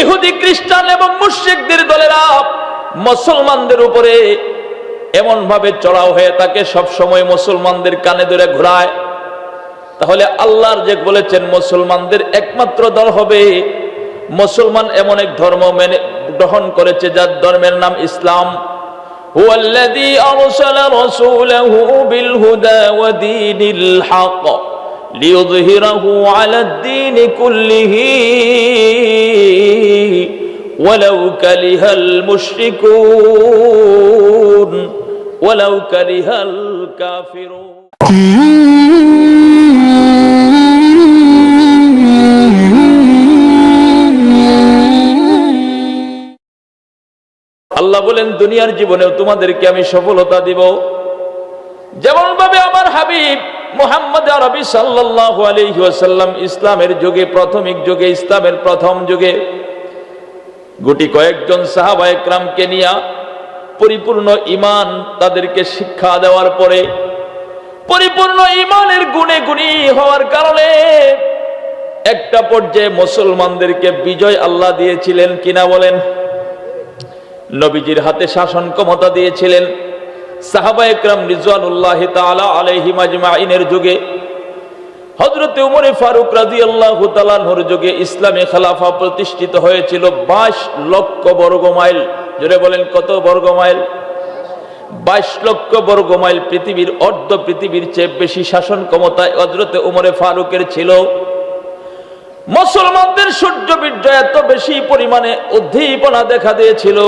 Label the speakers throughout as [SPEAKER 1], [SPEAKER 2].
[SPEAKER 1] ইহুদি খ্রিস্টান এবং মুশ্রিকদের দলেরা মুসলমানদের উপরে এমন ভাবে চড়াও হয়ে তাকে সব সময় মুসলমানদের কানে ধরে ঘোরায়। তাহলে আল্লাহর যে বলেছেন, মুসলমানদের একমাত্র দল হবে মুসলমান এমন এক ধর্ম মেনে গ্রহণ করেছে যার ধর্মের নাম ইসলাম। হুয়াল্লাযী আরসালা রাসূলাহু বিল হুদা ওয়া দীনিল হক। ليظهره على الدين كله ولو كره المشركون ولو كره الكافرون আল্লাহ বলেন দুনিয়ার জীবনেও তোমাদেরকে আমি সফলতা দিব যেমন ভাবে আমার হাবিব মোহাম্মদ আরবি সাল্লাল্লাহু আলাইহি ওয়াসাল্লাম ইসলামের যুগে, প্রাথমিক যুগে, ইসলামের প্রথম যুগে গুটি কয়েকজন সাহাবা একরামকে নিয়ে পরিপূর্ণ ইমান তাদেরকে শিক্ষা দেওয়ার পরে, পরিপূর্ণ ইমানের গুণে গুণী হওয়ার কারণে একটা পর্যায়ে মুসলমানদেরকে বিজয় আল্লাহ দিয়েছিলেন কিনা বলেন? নবীজির হাতে শাসন ক্ষমতা দিয়েছিলেন। সাহাবা একরাম রিজওয়ানুল্লাহ তাআলা আলাইহিম আজমাইনের যুগে, হযরতে উমরে ফারুক রাদিয়াল্লাহু তাআলার যুগে ইসলামী খেলাফা প্রতিষ্ঠিত হয়েছিল 22 লক্ষ বর্গ মাইল। জোরে বলেন, কত বর্গ মাইল? 22 লক্ষ বর্গ মাইল পৃথিবীর, অর্ধ পৃথিবীর চেয়ে বেশি শাসন ক্ষমতায় হযরতে উমরে ফারুকের ছিল। মুসলমানদের সূর্য বীর্য এত বেশি পরিমাণে উদ্দীপনা দেখা দিয়েছিল।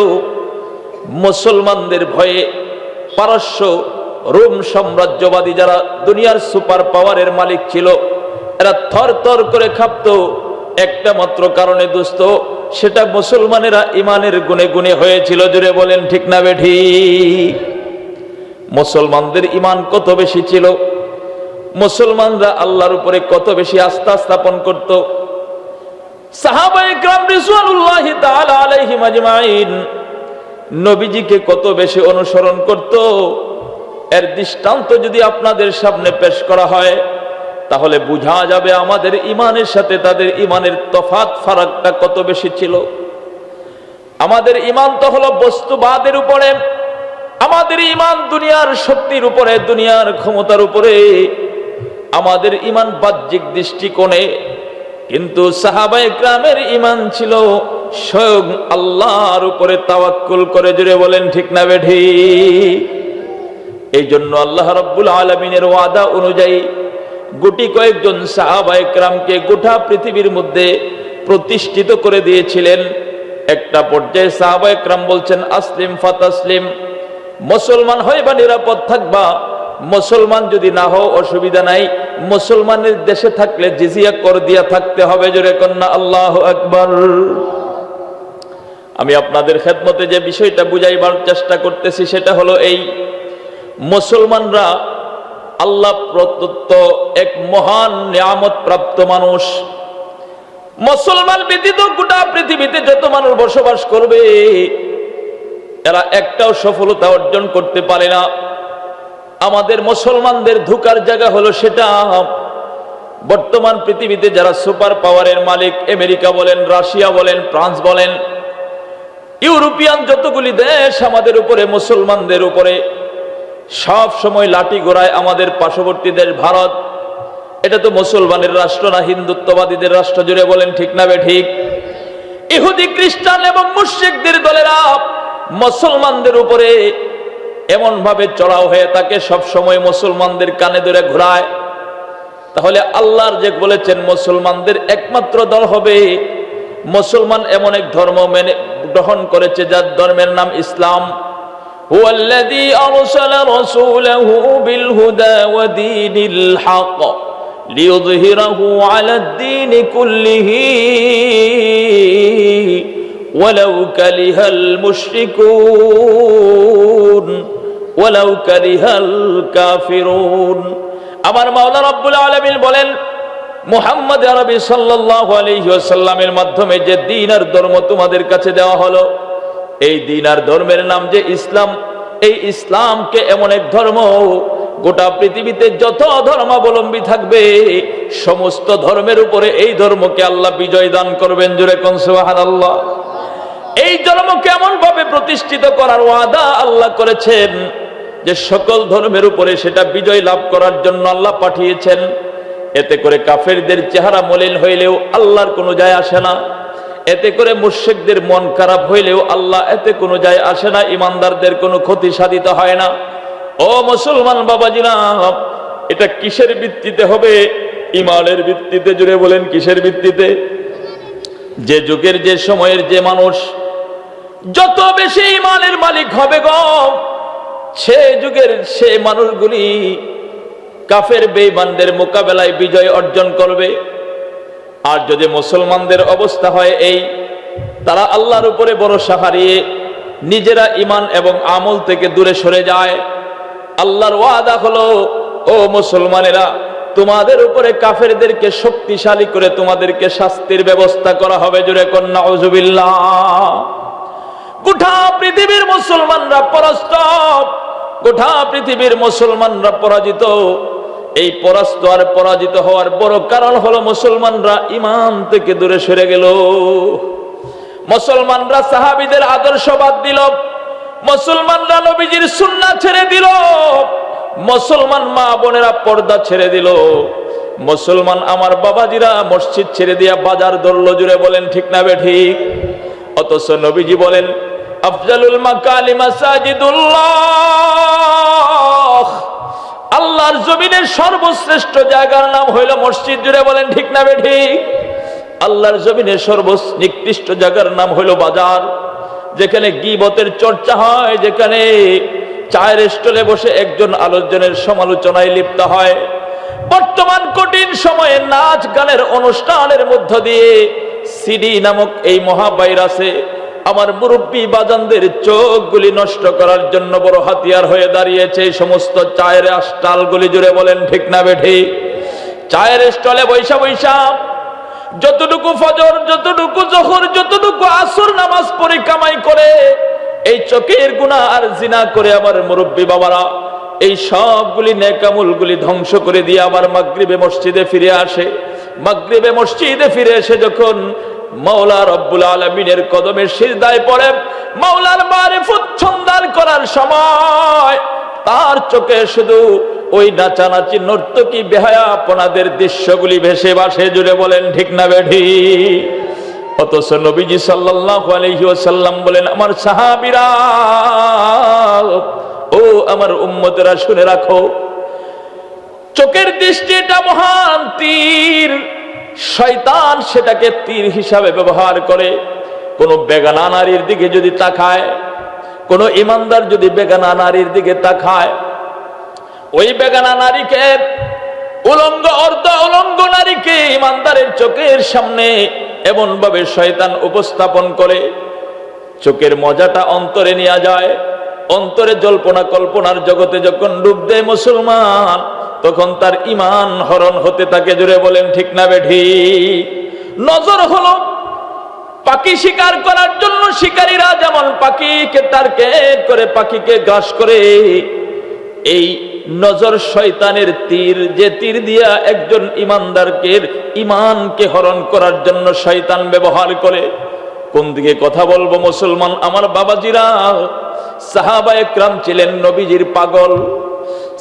[SPEAKER 1] মুসলমানদের ভয়ে পারস্য, রোম সাম্রাজ্যবাদী যারা দুনিয়ার সুপার পাওয়ারের মালিক ছিল, এরা থর থর করে খাপত। একটা মাত্র কারণে দুস্থ, সেটা মুসলমানেরা ইমানের গুনে গুনে হয়েছিল জুড়ে বলেন ঠিক না বেঠি? মুসলমানদের ইমান কত বেশি ছিল? মুসলমানরা আল্লাহর উপরে কত বেশি আস্থা স্থাপন করত? সাহাবাই গ্রাম রিজওয়ানুল্লাহি তাআলা আলাইহিম আজমাইন নবীজিকে কত বেশি অনুসরণ করত? এর দৃষ্টান্ত যদি আপনাদের সামনে পেশ করা হয়, তাহলে বোঝা যাবে আমাদের ইমানের সাথে তাদের ইমানের তফাত ফারাকটা কত বেশি ছিল। আমাদের ইমান তো হলো বস্তুবাদের উপরে। আমাদের ইমান দুনিয়ার শক্তির উপরে, দুনিয়ার ক্ষমতার উপরে। আমাদের ইমান বাহ্যিক দৃষ্টিকোণে। কিন্তু সাহাবাই গ্রামের ইমান ছিল স্বয়ং আল্লাহর উপরে তাওয়াক্কুল করে জুড়ে বলেন, ঠিক না বেঠি? এই জন্য আল্লাহ রব্বুল আলমিনের ওয়াদা অনুযায়ী গুটি কয়েকজন সাহাবাই গ্রামকে গোটা পৃথিবীর মধ্যে প্রতিষ্ঠিত করে দিয়েছিলেন। একটা পর্যায়ে সাহাবাই ক্রাম বলছেন, আসলিম ফাতাসলিম, মুসলমান হয় বা নিরাপদ থাকবা। মুসলমান যদি না হও, অসুবিধা নাই। মুসলমানের দেশে থাকলে জিজিয়া কর দিয়া থাকতে হবে, জোরে কন্যা, আল্লাহ আকবর। আমি আপনাদের খেদমতে যে বিষয়টা বুঝাইবার চেষ্টা করতেছি, সেটা হলো এই মুসলমানরা আল্লাহ প্রদত্ত এক মহান নিয়ামত প্রাপ্ত মানুষ। মুসলমান ব্যতীত গোটা পৃথিবীতে যত মানুষ বসবাস করবে, এরা একটাও সফলতা অর্জন করতে পারে না। আমাদের মুসলমানদের ধোকার জায়গা হলো সেটা। বর্তমান পৃথিবীতে যারা সুপার পাওয়ারের মালিক, আমেরিকা বলেন, রাশিয়া বলেন, ফ্রান্স বলেন ইউরোপিয়ান যতগুলি দেশ আমাদের উপরে, মুসলমানদের উপরে, সব সময় লাঠি গোড়ায় আমাদের পার্শ্ববর্তী দেশ ভারত। এটা তো মুসলমানের রাষ্ট্র না, হিন্দুত্ববাদীদের রাষ্ট্র জুড়ে বলেন ঠিক না বে ঠিক? ইহুদি, খ্রিস্টান এবং মুশরিকদের দলেরা মুসলমানদের উপরে এমন ভাবে চড়াও হয়ে তাকে সব সময় মুসলমানদের কানে ধরে ঘোরায় তাহলে আল্লাহর যে বলেছেন, মুসলমানদের একমাত্র দল হবে মুসলমান এমন এক ধর্ম মেনে গ্রহণ করেছে যার ধর্মের নাম ইসলাম هو الذي أرسل رسوله بالهدى ودين الحق ليظهره على الدين كله ولو كره المشركون ولو كره الكافرون আমার মাওলা রব্বুল আলামিন বলেন মুহাম্মদ আরবি সাল্লাল্লাহু আলাইহি ওয়াসাল্লামের মাধ্যমে যে দিন আর ধর্ম তোমাদের কাছে দেওয়া হলো, এই দিন আর ধর্মের নাম যে ইসলাম, এই ইসলামকে এমন এক ধর্ম, গোটা পৃথিবীতে যত ধর্মাবলম্বী থাকবে, সমস্ত ধর্মের উপরে এই ধর্মকে আল্লাহ বিজয় দান করবেন জুড়ে কনসুহান আল্লাহ এই ধর্ম কেমন ভাবে প্রতিষ্ঠিত করার ওয়াদা আল্লাহ করেছেন যে সকল ধর্মের উপরে সেটা বিজয় লাভ করার জন্য আল্লাহ পাঠিয়েছেন। এতে করে কাফেরদের চেহারা মলিন হইলেও আল্লাহর কোনো যায় আসে না। এতে করে মুর্শেকদের মন খারাপ হইলেও আল্লাহ এতে কোনো যায় আসে না, ইমানদারদের কোনো ক্ষতি সাধিত হয় না। ও মুসলমান বাবাজিরা, এটা কিসের ভিত্তিতে হবে? ইমানের ভিত্তিতে জুড়ে বলেন, কিসের ভিত্তিতে? যে যুগের যে সময়ের যে মানুষ, যত বেশি ইমানের মালিক হবে গো, সে যুগের সে মানুষগুলি কাফের বেইমানদের মোকাবেলায় বিজয় অর্জন করবে। আর যদি মুসলমানদের অবস্থা হয় এই, তারা আল্লাহর উপরে ভরসা হারিয়ে নিজেরা ইমান এবং আমল থেকে দূরে সরে যায়। আল্লাহর ওয়াদা হলো, ও মুসলমানেরা, তোমাদের উপরে কাফেরদেরকে শক্তিশালী করে তোমাদেরকে শাস্তির ব্যবস্থা করা হবে। জুড়ে কন্যা ওজুবিল্লাহ গোটা পৃথিবীর মুসলমানরা পরাস্ত। গোটা পৃথিবীর মুসলমানরা পরাজিত। এই পরাস্ত আর পরাজিত হওয়ার বড় কারণ হলো মুসলমানরা ইমান থেকে দূরে সরে গেল। মুসলমানরা সাহাবিদের আদর্শ বাদ দিল। মুসলমানরা নবীজির সুন্নাহ ছেড়ে দিল। মুসলমান মা বোনেরা পর্দা ছেড়ে দিল। মুসলমান আমার বাবাজিরা মসজিদ ছেড়ে দিয়া বাজার ধরলো জুড়ে বলেন, ঠিক না বে ঠিক? অথচ নবীজি বলেন, আফজালুল মাকালি মাসাজিদুল্লাহ। আল্লাহর জমিনের সর্বশ্রেষ্ঠ জায়গার নাম হইল মসজিদ। জুড়ে বলেন, ঠিক না ঠিক? আল্লাহর জমিনের সর্বনিকৃষ্ট জায়গার নাম হইল বাজার। যেখানে গিবতের চর্চা হয়, যেখানে চায়ের স্টলে বসে একজন আলোচনের সমালোচনায় লিপ্ত হয়। বর্তমান কঠিন সময়ে নাচ গানের অনুষ্ঠানের মধ্য দিয়ে সিডি নামক এই মহাভাইরাসে আমার মুরব্বী বাজানদের চোখগুলি নষ্ট করার জন্য বড় হাতিয়ার হয়ে দাঁড়িয়েছে। এই সমস্ত চায়ের স্টালগুলি জুড়ে বলেন, ঠিক না বেঠি? চায়ের স্টলে বৈশা বৈশা, যতটুকু ফজর, যতটুকু জহর, যতটুকু আসর নামাজ পড়ে কামাই করে এই চোখের গুণা আর জিনা করে আমার মুরব্বী বাবারা, এই সবগুলি নেকামুলগুলি ধ্বংস করে দিয়ে আবার মাগরিবে মসজিদে ফিরে আসে। মাগরিবে মসজিদে ফিরে এসে যখন মাওলা রব্বুল আলমিনের কদমের সিজদায় পড়ে, মাওলার মারিফত সন্ধান করার সময় তার চোখে শুধু ওই নাচানাচি, নর্তকী বেহায়া আপনাদের দৃশ্যগুলি ভেসে বাসে জুড়ে বলেন, ঠিক না বেঠি? অথচ নবীজি সাল্লাল্লাহু আলাইহি বলেন, আমার সাহাবীরা, ও আমার উম্মতেরা, শুনে রাখো, চোখের দৃষ্টি এটা মহান তীর শয়তান সেটাকে তীর হিসাবে ব্যবহার করে। কোন বেগানা নারীর দিকে যদি তাকায়, কোন ইমানদার যদি বেগানা নারীর দিকে তাকায়, ওই বেগানা নারীকে উলঙ্গ, অর্ধ উলঙ্গ নারীকে ইমানদারের চোখের সামনে এমন ভাবে শয়তান উপস্থাপন করে, চোখের মজাটা অন্তরে নেওয়া যায়, অন্তরে জল্পনা কল্পনার জগতে যখন ডুব দেয় মুসলমান তখন তার ইমান হরণ হতে তাকে জুড়ে বলেন, ঠিক না বেঠি? নজর হলো পাখি শিকার করার জন্য শিকারীরা যেমন পাখিকে টার্গেট করে, পাখিকে গ্রাস করে, এই নজর শয়তানের তীর, যে তীর দিয়া একজন ইমানদারকে ইমানকে হরণ করার জন্য শয়তান ব্যবহার করে। কোন দিকে কথা বলব মুসলমান? আমার বাবাজিরা সাহাবা একরাম ছিলেন নবীজির পাগল।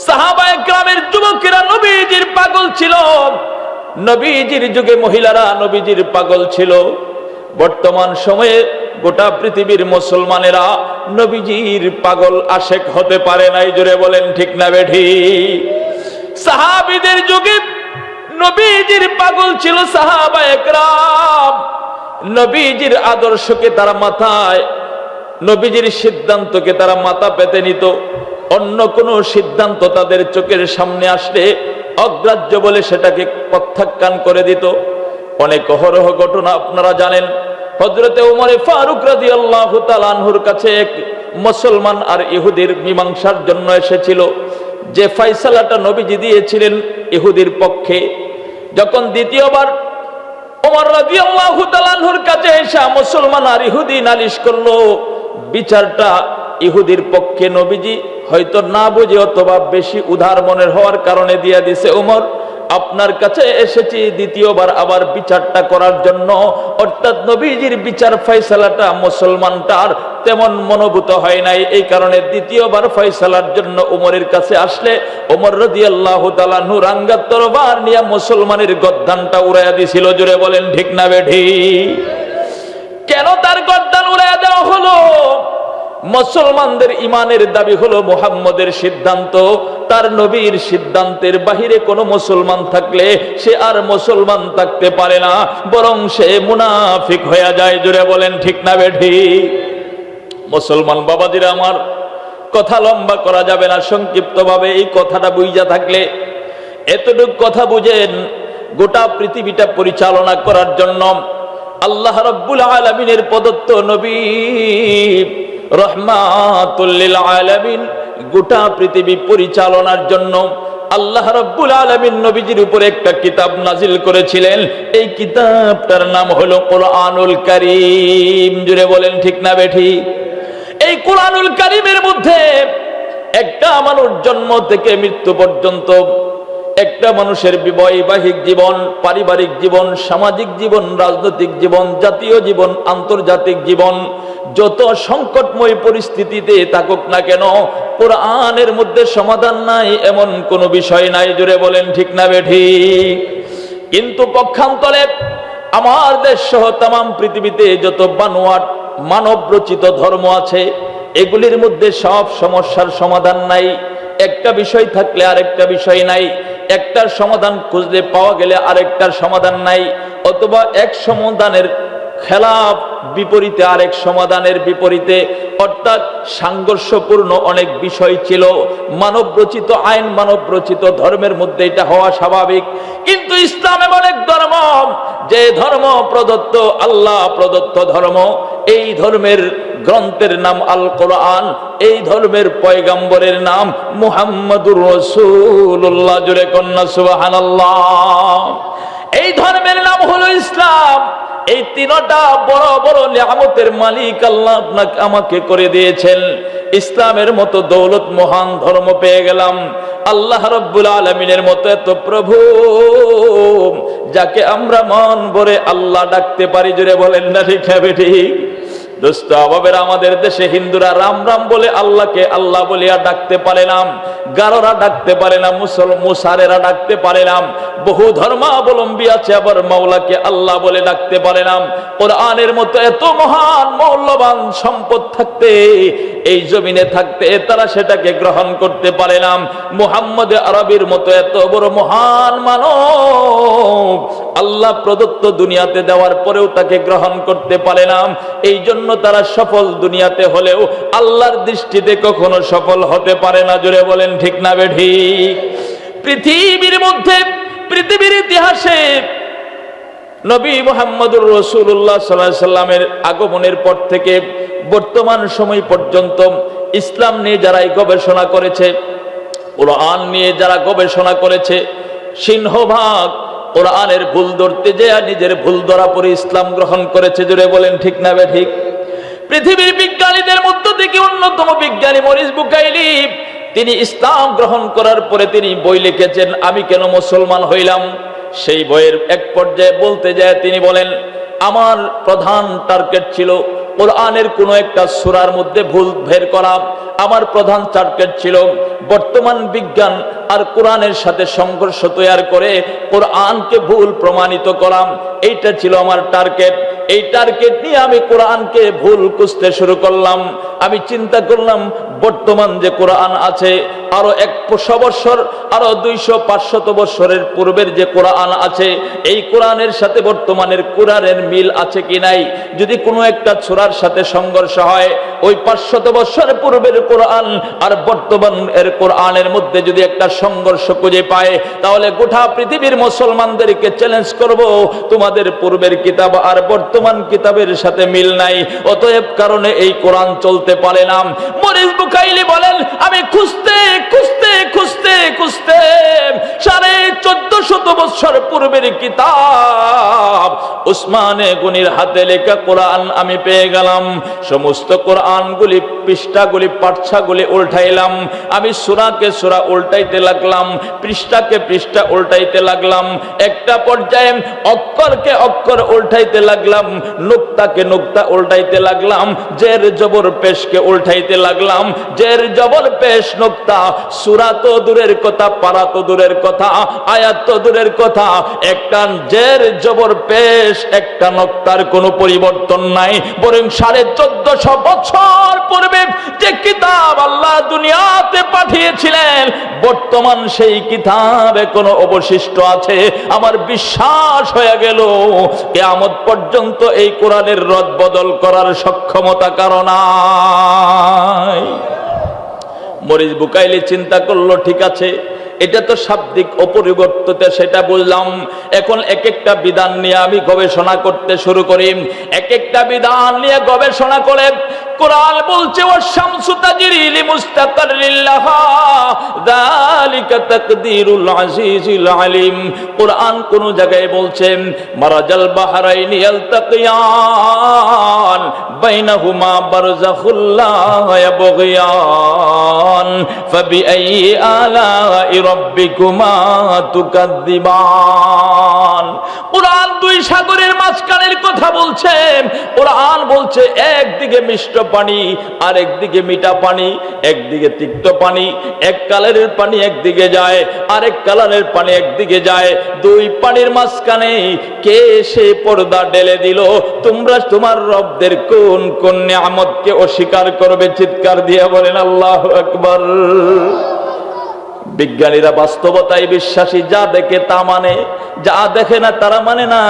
[SPEAKER 1] সাহাবা একরামের যুবকেরা নবীজির পাগল ছিল। নবীজির যুগে মহিলারা নবীজির পাগল ছিল। বর্তমান সময়ে গোটা পৃথিবীর মুসলমানেরা নবীজির পাগল আশেক হতে পারে নাই, জোরে বলেন ঠিক না বেঠি। সাহাবিদের যুগে নবীজির পাগল ছিল সাহাবা একরাম নবীজির আদর্শকে তারা মাথায়, নবীজির সিদ্ধান্তকে তারা মাথা পেতে নিত। অন্য কোনো সিদ্ধান্ত তাদের চোখের সামনে আসলে অগ্রাহ্য বলে সেটাকে প্রত্যাখ্যান করে দিত। অনেক অহরহ ঘটনা আপনারা জানেন। হজরতে উমরে ফারুক রাজি আল্লাহ তালানহুর কাছে এক মুসলমান আর ইহুদির মীমাংসার জন্য এসেছিল। যে ফাইসালাটা নবীজি দিয়েছিলেন ইহুদির পক্ষে। যখন দ্বিতীয়বার ওমর রাজি আল্লাহ তালানহুর কাছে এসে মুসলমান আর ইহুদি নালিশ করল, বিচারটা ইহুদির পক্ষে নবীজি হয়তো না বুঝে অথবা বেশি উদার মনের হওয়ার কারণে দিয়া দিছে, উমর, আপনার কাছে এসেছি দ্বিতীয়বার আবার বিচারটা করার জন্য। অর্থাৎ নবীজির বিচার ফয়সালাটা মুসলমানটার তেমন মনোভূত হয় নাই। এই কারণে দ্বিতীয়বার ফয়সালার জন্য উমরের কাছে আসলে ওমর রদি আল্লাহ তালা নুরাঙ্গার তরবার নিয়ে মুসলমানের গদ্দানটা উড়াইয়া দিছিল। জুড়ে বলেন, ঠিক না বেঠি? কেন তার গদ্দান উড়াইয়া দেওয়া হলো? মুসলমানদের ইমানের দাবি হলো মোহাম্মদের সিদ্ধান্ত। তার নবীর সিদ্ধান্তের বাহিরে কোনো মুসলমান থাকলে সে আর মুসলমান থাকতে পারে না, বরং সে মুনাফিক হয়ে যায় জুড়ে বলেন ঠিক না বেঠি? মুসলমান বাবাজিরা আমার, কথা লম্বা করা যাবে না, সংক্ষিপ্তভাবে এই কথাটা বুঝা থাকলে। এতটুক কথা বুঝেন, গোটা পৃথিবীটা পরিচালনা করার জন্য আল্লাহ রব্বুল আলমিনের প্রদত্ত নবী রহমাতুল্লিল আলামিন গোটা পৃথিবী পরিচালনার জন্য আল্লাহ রব্বুল আলমিন নবীজির উপরে একটা কিতাব নাজিল করেছিলেন। এই কিতাবটার নাম হলো কোরআনুল কারীম। জুড়ে বলেন, ঠিক না বেঠি? এই কোরআনুল কারীমের মধ্যে একটা মানুষ জন্ম থেকে মৃত্যু পর্যন্ত একটা মানুষের বৈবাহিক জীবন, পারিবারিক জীবন, সামাজিক জীবন, রাজনৈতিক জীবন, জাতীয় জীবন, আন্তর্জাতিক জীবন যত সংকটময় পরিস্থিতিতে থাকুক না কেন, কোরআনের মধ্যে সমাধান নাই, এমন কোনো বিষয় নাই জুড়ে বলেন ঠিক না বেঠি। কিন্তু পক্ষান্তরে আমার দেশ সহ তাম পৃথিবীতে যত বানোয়াট মানব রচিত ধর্ম আছে, এগুলির মধ্যে সব সমস্যার সমাধান নাই। একটা বিষয় থাকলে আরেকটা বিষয় নাই, একটার সমাধান খুঁজলে পাওয়া গেলে আরেকটার সমাধান নাই, অথবা এক সমাধানের খেলাফ বিপরীতে আরেক সমাধানের বিপরীতে, অর্থাৎ সাংঘর্ষপূর্ণ অনেক বিষয় ছিল। মানব রচিত আইন মানব রচিত ধর্মের মধ্যে এটা হওয়া স্বাভাবিক। কিন্তু ইসলাম এমন এক ধর্ম, যে ধর্ম প্রদত্ত, আল্লাহ প্রদত্ত ধর্ম। এই ধর্মের গ্রন্থের নাম আল কোরআন এই ধর্মের পয়গাম্বরের নাম মুহাম্মদুর রসুল্লাহ জুড়ে কন্যা সুবাহান এই ধর্মের নাম হলো ইসলাম। এই তিনটা বড় বড় নিয়ামতের মালিক আল্লাহ আপনাকে আমাকে করে দিয়েছেন। ইসলামের মতো দৌলত মহান ধর্ম পেয়ে গেলাম। আল্লাহ রব্বুল আলমিনের মতো এত প্রভু যাকে আমরা মন ভরে আল্লাহ ডাকতে পারি জুড়ে বলেন না ঠিক ঠিক দোস্ত অভাবের আমাদের দেশে হিন্দুরা রাম রাম বলে আল্লাহকে আল্লাহ বলিয়া ডাকতে পারে না। গারোরা ডাকতে পারে না, মুসল মুসারেরা ডাকতে পারে বহু ধর্মাবলম্বী আছে আবার মাওলাকে আল্লাহ বলে ডাকতে পারে ওর আনের মতো এত মহান, মৌল্যবান সম্পদ থাকতে এই জমিনে থাকতে তারা সেটাকে গ্রহণ করতে পারে না। মুহাম্মদ আরবির মতো এত বড় মহান মানব আল্লাহ প্রদত্ত দুনিয়াতে দেওয়ার পরেও তাকে গ্রহণ করতে পারে না। এই জন্য তারা সফল দুনিয়াতে হলেও আল্লাহর দৃষ্টিতে কখনো সফল হতে পারে না। জোরে বলেন, ঠিক না বেঠিক পৃথিবীর মধ্যে, পৃথিবীর ইতিহাসে নবী মোহাম্মদুর রসুল্লাহ সাল্লাহ সাল্লামের আগমনের পর থেকে বর্তমান সময় পর্যন্ত ইসলাম নিয়ে যারা এই গবেষণা করেছে, কোরআন নিয়ে যারা গবেষণা করেছে, সিংহভাগ কোরআনের ভুল ধরতে যে নিজের ভুল ধরা পরে ইসলাম গ্রহণ করেছে। জুড়ে বলেন, ঠিক না ঠিক? পৃথিবীর বিজ্ঞানীদের মধ্য থেকে অন্যতম বিজ্ঞানী মরিস বুকাইলি, তিনি ইসলাম গ্রহণ করার পরে তিনি বই লিখেছেন, আমি কেন মুসলমান হইলাম? সেই বইয়ের এক পর্যায়ে বলতে যায় তিনি বলেন, আমার প্রধান টার্গেট ছিল কোরআনের কোনো একটা সুরার মধ্যে ভুল বের করা আমার প্রধান টার্গেট ছিল। বর্তমান বিজ্ঞান আর কোরআনের সাথে সংঘর্ষ তৈরি করে কোরআনকে ভুল প্রমাণিত করা। এইটা ছিল আমার টার্গেট। এই টার্গেট নিয়ে আমি কোরআনকে ভুল খুঁজতে শুরু করলাম। আমি চিন্তা করলাম, বর্তমান যে কোরআন আছে, আরও একশো বৎসর আরও দুইশো পাঁচশত বৎসরের পূর্বের যে কোরআন আছে, এই কোরআনের সাথে বর্তমানের কোরআনের মিল আছে কি নাই? যদি কোনো একটা ছোড়ার সাথে সংঘর্ষ হয়, ওই পাঁচশত বৎসর পূর্বের কোরআন আর বর্তমান এর কোরআনের মধ্যে যদি একটা সংঘর্ষ খুঁজে পায়, তাহলে গোটা পৃথিবীর মুসলমানদেরকে চ্যালেঞ্জ করব, তোমাদের পূর্বের কিতাব আর বর্তমান কিতাবের সাথে মিল নাই। অতএব কারণে এই কোরআন চলতে পারে না। মরিস বুকাইলি বলেন, আমি খুঁজতে খুঁজতে খুঁজতে খুঁজতে সাড়ে চোদ্দ শত বৎসর পূর্বের কিতাব উসমানে গুনির হাতে লেখা কোরআন আমি পেয়ে গেলাম। সমস্ত কোরআনগুলি, পৃষ্ঠাগুলি পাঠছাগুলি উল্টাইলাম। আমি সুরাকে সুরা উল্টাইতে লাগলাম, পৃষ্ঠাকে পৃষ্ঠা উল্টাইতে লাগলাম। একটা পর্যায়ে অক্ষরকে অক্ষর উল্টাইতে লাগলাম, নুক্তাকে নুক্তা উল্টাইতে লাগলাম, জের জবর পেশকে উল্টাইতে লাগলাম। জের জবর পেশ নুক্তা, সুরা তো দূরের কথা, পারা তো দূরের কথা, আয়াত তো দূরের কথা একটা জের জবর পেশ, একটা নক্তার কোনো পরিবর্তন নাই, বরং সাড়ে চোদ্দশো বছর পূর্বে যে কিতাব আল্লাহ দুনিয়াতে পাঠিয়েছিলেন, বর্তমান সেই কিতাব এখনও অবশিষ্ট আছে। আমার বিশ্বাস হয়ে গেল, কেয়ামত পর্যন্ত এই কোরআনের রদ বদল করার সক্ষমতা কারণ মরিচ বুকাইলে চিন্তা করল, ঠিক আছে এটা তো শাব্দিক অপরিবর্তিত, সেটা বুঝলাম। এখন এক একটা বিধান নিয়ে আমি গবেষণা করতে শুরু করি। এক একটা বিধান নিয়ে গবেষণা করে কোরআন বলছে ও শামসু তাজরি লিমুস্তাকাররিল্লাহ দুই সাগরের মাঝখানের কথা বলছে। কোরআন বলছে, একদিকে মিষ্ট পানি আর একদিকে মিঠা পানি, একদিকে তিক্ত পানি, এক কালারের পানি, একদিকে যায়, আরেক কালারের পানি একদিকে যায়, দুই পানির মাঝখানে কে সে পর্দা ঢেলে দিল? তোমরা তোমার রবদের কোন কোন নিয়ামতকে অস্বীকার করবে? চিৎকার দিয়ে বলেন, আল্লাহ আকবার। বিজ্ঞানীরা বাস্তবতায় বিশ্বাসী, যা দেখে তা মানে যা দেখে না তারা মানে না।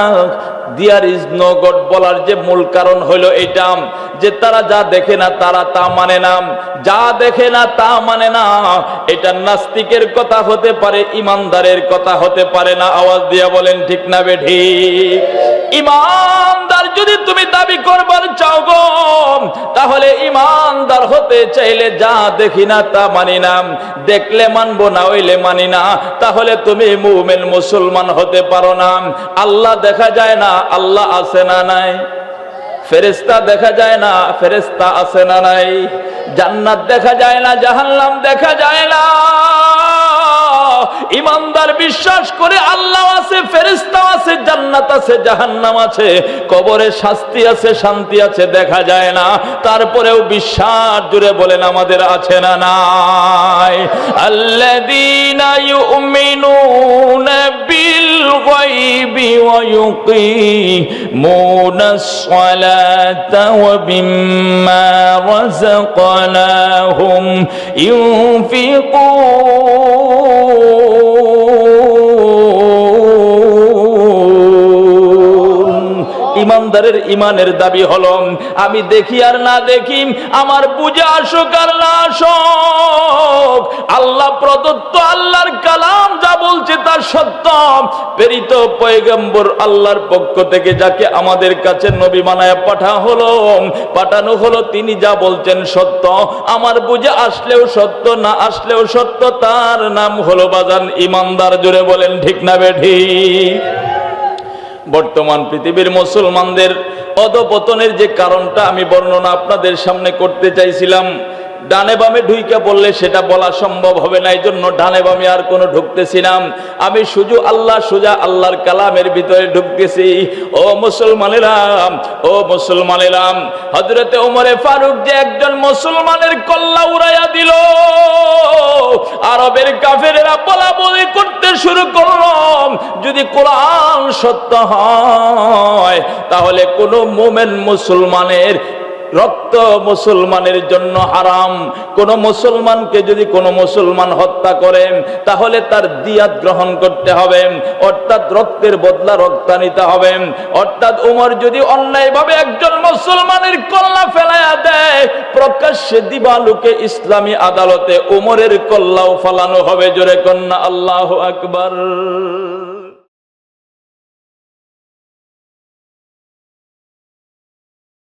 [SPEAKER 1] দিয়ার ইজ নো গড বলার যে মূল কারণ হলো এটা যে তারা যা দেখে না তারা তা মানে না। যা দেখে না তা মানে না। এটা নাস্তিকের কথা হতে পারে, ইমানদারের কথা হতে পারে না। আওয়াজ দিয়া বলেন, ঠিক না বে ঠিক? ইমানদার যদি তুমি দাবি করবার চাও গো, তাহলে ইমানদার হতে চাইলে যা দেখি না তা মানি না। দেখলে মানবো না, হইলে মানি না। তাহলে তুমি মুমেন মুসলমান হতে পারো না। আল্লাহ দেখা যায় না আল্লাহ আছে না নাই? ফেরেস্তা দেখা যায় না ফেরেস্তা আছে না নাই? জান্নাত দেখা যায় না, জাহান্নাম দেখা যায় না। ইমানদার বিশ্বাস করে আল্লাহ আছে ফেরেস্তা আছে, জান্নাত আছে, জাহান্নাম আছে, কবরে শাস্তি আছে, শান্তি আছে, দেখা যায় না। তারপরেও বিশ্বাস জুড়ে বলেন, আমাদের আছে না নাই? আল্লাযীনা ইউমিনুনা বিল بالغيب ويقيمون الصلاة وبما رزقناهم ينفقون. ইমানদারের ইমানের দাবি হলো আমি দেখি আর না দেখি, আমার বুঝে আসুক আর না আসুক। আল্লাহ প্রদত্ত আল্লাহর কালাম যা বলছে তার সত্য। প্রেরিত পয়গম্বর আল্লাহর পক্ষ থেকে যাকে আমাদের কাছে নবী বানায় পাঠা হলো, পাঠানো হলো, তিনি যা বলছেন সত্য। আমার বুঝে আসলেও সত্য, না আসলেও সত্য, তার নাম হলো বাজান ইমানদার। জুড়ে বলেন, ঠিক না বেঠি? বর্তমান পৃথিবীর মুসলমানদের অধপতনের যে কারণটা আমি বর্ণনা আপনাদের সামনে করতে চাইছিলাম, ডানে বামে ঢুইকা বললে সেটা বলা সম্ভব হবে না এই জন্য ডানে বামে আর কোনো ঢুকতেছি না। আমি শুধু আল্লাহ সুজা আল্লাহর কালামের ভিতরে ঢুকতেছি। ও মুসলমানেরাম ও মুসলমানেরাম হজরতে ওমরে ফারুক যে একজন মুসলমানের কল্লা উড়াইয়া দিল, আরবের কাফেরেরা বলা বলি করতে শুরু করলাম যদি কোরআন সত্য হয়, তাহলে কোনো মোমেন মুসলমানের রক্ত মুসলমানের জন্য হারাম। কোন মুসলমানকে যদি কোন মুসলমান হত্যা করেন তাহলে তার দিয়াত গ্রহণ করতে হবে। অর্থাৎ রক্তের বদলা রক্তানিতে হবে। অর্থাৎ উমর যদি অন্যায়ভাবে একজন মুসলমানের কল্লা ফেলাইয়া দেয়, প্রকাশ্যে দিবালুকে ইসলামী আদালতে উমরের কল্লাও ফালানো হবে। জোরে কন্যা, আল্লাহ আকবার।